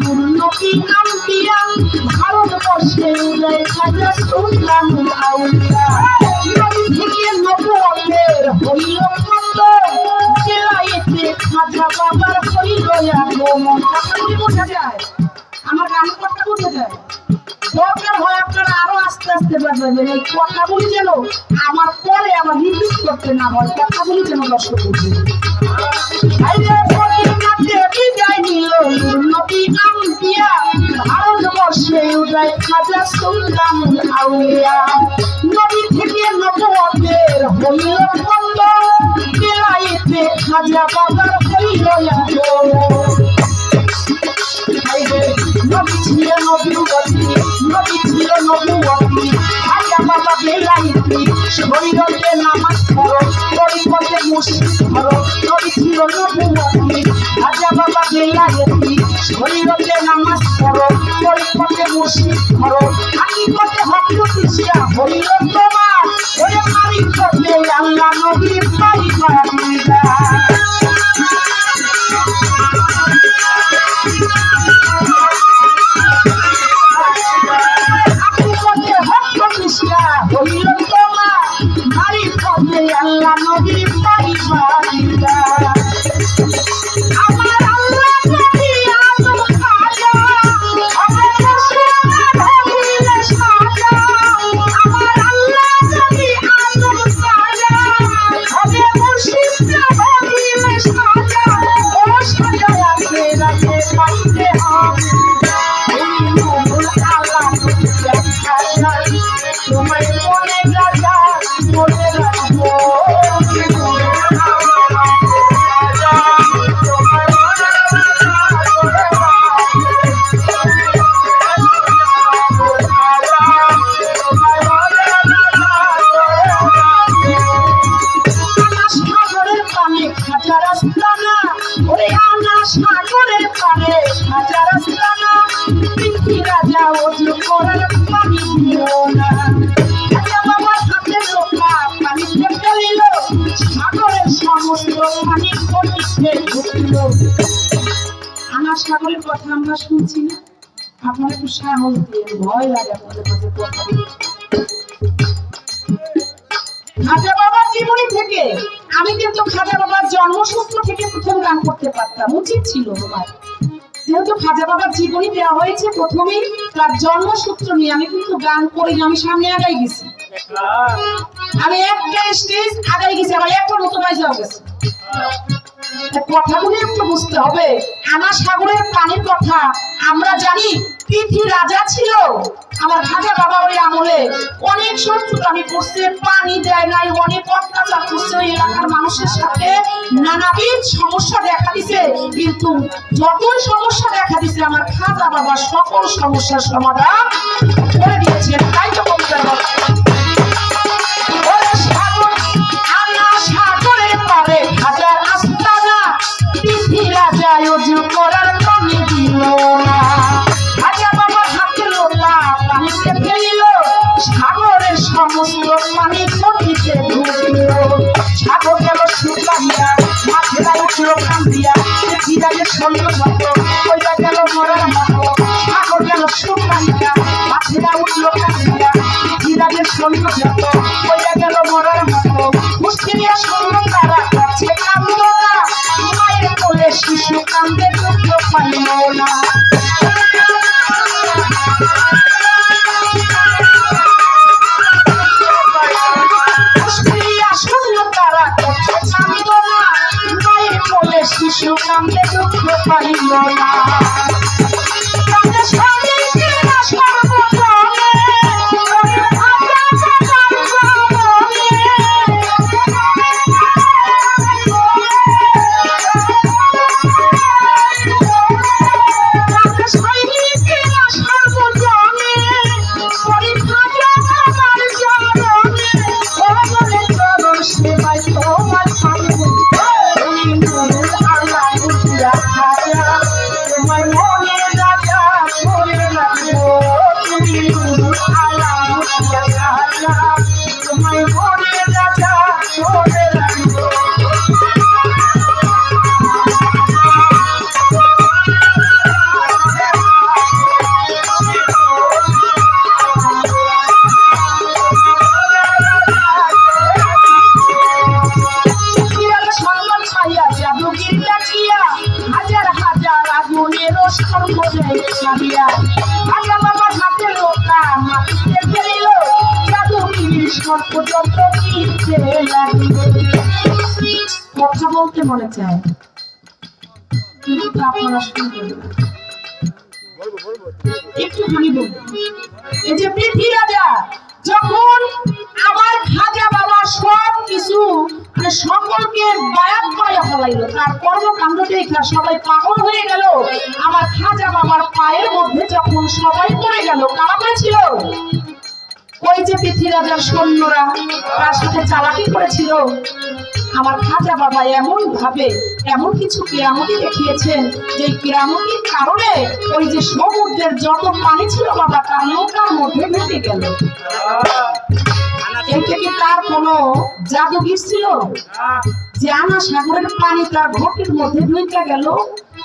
নবী আম্বিয়া ভারতবর্ষে উদয় খাজা সুলতান আউলিয়া নবী থেকে নবুয়তের হইল খন্ড জেলাইতে খাজা বাবার হইল আগমন আপনাদের বোঝা যায় আমার কথা বোঝা যায় দরকার হয় আপনারা আরও আস্তে আস্তে বাজাবেন এই কথাগুলি যেন আমার পরে আমার রিপিট করতে না হয় কথাগুলি যেন দর্শক বুঝে নবী আম্বিয়া ভারতবর্ষে উদয় খাজা সুলতান আউলিয়া নবী থেকে নবুয়তের হইল খন্ড বেলায়েতে খাজা বাবার হইল নবী ছিল নবুয়তী, নবী ছিল নবুয়তী আয়া বাবা বেলাইতি শরীরতে নামাজ পড়ো, পরিপথে মুশরিক ধরো, নবী ছিল নবুয়তী আয়া বাবা বেলাইতি শরীরতে নামাজ পড়ো পরিপথে মুশরিক ধরো আনা কথা আমরা শুনছি না। আপনার একটু সাহস দিয়ে ভয় লাগে আপনাদের কাছে কথা খাজা বাবার জীবনী থেকে আমি কিন্তু খাজা বাবার জন্মসূত্র থেকে প্রথম গান করতে পারতাম। উচিত ছিল আমার যেহেতু খাজা বাবার জীবনী দেওয়া হয়েছে প্রথমেই তার জন্মসূত্র নিয়ে আমি কিন্তু গান করি আমি সামনে আগাই গেছি। আমি একটা স্টেজ আগাই গেছি আমার একটা মতো বাজাও গেছে। কথাগুলো একটু বুঝতে হবে। আনা সাগরের পানির কথা। আমরা জানি পৃথিবী রাজা ছিল। আমার খাজা বাবা ওই আমলে অনেক শত্রুতামি করছে, পানি দেয় নাই, অনেক অত্যাচার করছে ওই এলাকার মানুষের সাথে। নানাবিধ সমস্যা দেখা দিছে, কিন্তু যতই সমস্যা দেখা দিছে, আমার খাজা বাবা সকল সমস্যার সমাধান করে দিয়েছে। তাই তো কবিতার পৃথিবীরাজের সৈন্য যত ওইটা গেল মরার মতো সাগর গেল শুকাইয়া মাছেরা উঠল কান্দিয়া পৃথিবীরাজের সৈন্য যত ওইটা গেল মরার মতো মুশকিলিয়া সৈন্য তারা কাছে কান্দো না। মায়ের কোলে শিশু কান্দে দুঃখ পাইল না। পাইল না কিন্তু আপনারা শুনবেন না। এই যে পৃথ্বী রাজা, যখন আমার খাজা বাবা সব কিছু মানে সকলকে বায়াত করে ফেলাইলো, তার কর্মকাণ্ড দেখা সবাই পাগল হয়ে গেল। আমার খাজা বাবার পায়ের মধ্যে যখন সবাই পড়ে গেল কারা করেছিল ওই যে পৃথ্বী রাজার সৈন্যরা তার সাথে চালাকি করেছিল। আমার খাজা বাবা এমন ভাবে, এমন কিছু কেরামতি দেখিয়েছেন যে কেরামতির কারণে ওই যে সমুদ্রের যত পানি ছিল বাবা, তার নৌকার মধ্যে ঢুকে গেল। এতে কি তার কোনো জাদুগির ছিল? যে আমার সাগরের পানি তার ঘটির মধ্যে ঢুকে গেল।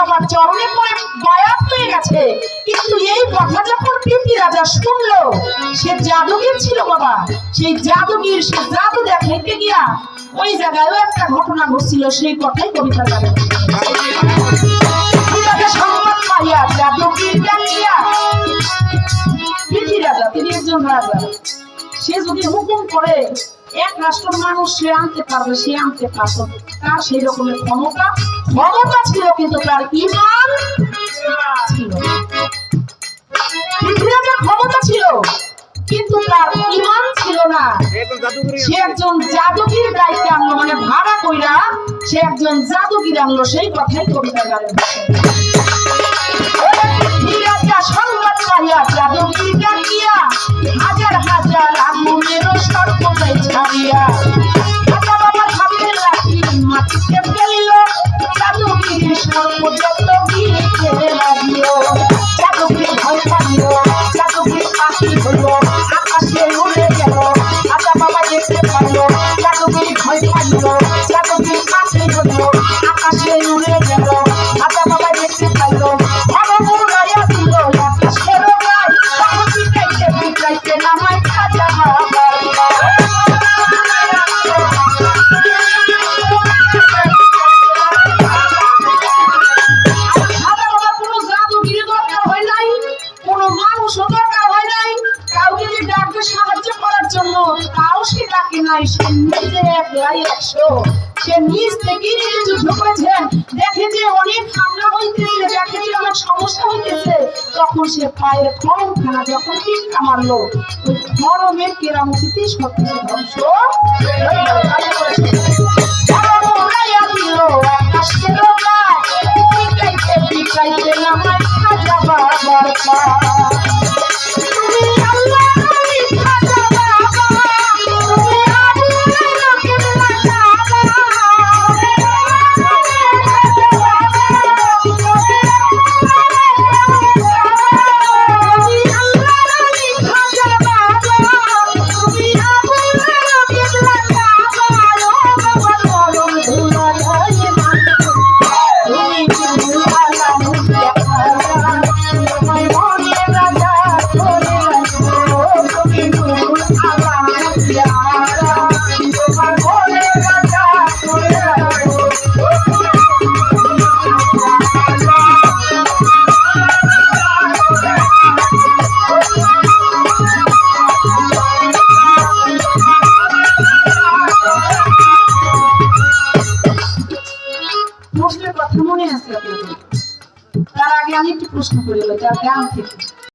বাবার চরণে পড়ে বায়াত হয়ে গেছে। কিন্তু এই কথা যখন পৃথ্বী রাজা শুনলো, সে জাদুগির ছিল বাবা। সেই জাদুগির সে জাদু দেখাইতে গিয়া ওই জায়গায়ও একটা ঘটনা ঘটছিল, সেই কথাই কবিতা যাবে জাদুগির ডাকিয়া পৃথ্বী রাজা, তিনি একজন রাজা, সে যদি হুকুম করে এক রাষ্ট্রের মানুষ সে আনতে পারবে, সে আনতে পারবে তার সেই রকমের ক্ষমতা ক্ষমতা ছিল কিন্তু তার ইমান ছিল। না। পৃথিবীর ক্ষমতা ছিল, কিন্তু তার ইমান ছিল না। সে একজন জাদুগির দায়িত্ব আনলো মানে ভাড়া কইরা সে একজন জাদুগির আনলো সেই কথাই কবিতা ধীরাজা সংবাদ পাইয়া জাদুগির বাবা মাটিতে ফেলিল। জাদুগির সর্বযত্ন গিয়ে লাগিল জাদুগির ভয় পাইল তখন পায়ের খরম খানা যখন টিকা মারলো ওই খরমের কেরামতিতে সব কিছু ধ্বংস হয়ে প্রশ্ন করি তার গ্রাম থেকে